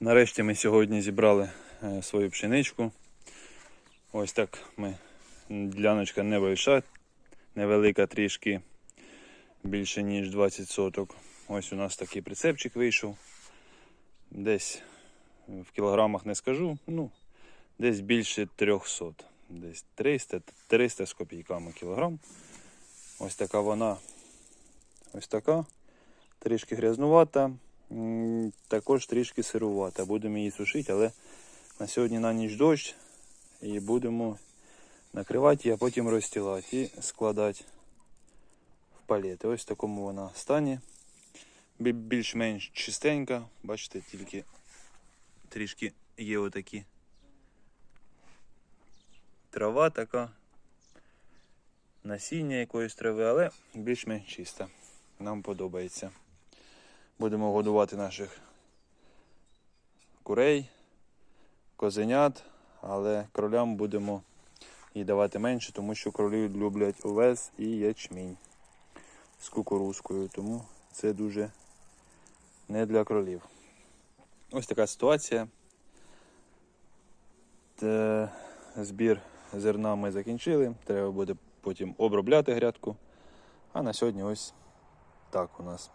Нарешті ми сьогодні зібрали е, свою пшеничку. Ось так ми. Діляночка невелика, невелика трішки більше ніж 20 соток. Ось у нас такий прицепчик вийшов. Десь в кілограмах не скажу, ну, десь більше 300. Десь 300, 300 з копійками кілограм. Ось така вона. Ось така. Трішки грязнувата. Також трішки сирувата. Будемо її сушити, але на сьогодні на ніч дощ. І будемо накривати а потім розстилати і складати в палети. Ось в такому вона стані. Більш-менш чистенька. Бачите, тільки трішки є отакі. Трава така. Насіння якоїсь трави, але більш-менш чиста. Нам подобається. Будемо годувати наших курей, козенят, але кролям будемо їй давати менше, тому що кролі люблять овес і ячмінь з кукурузкою, тому це дуже не для кролів. Ось така ситуація. Те, збір зерна ми закінчили. Треба буде потім обробляти грядку. А на сьогодні ось так у нас.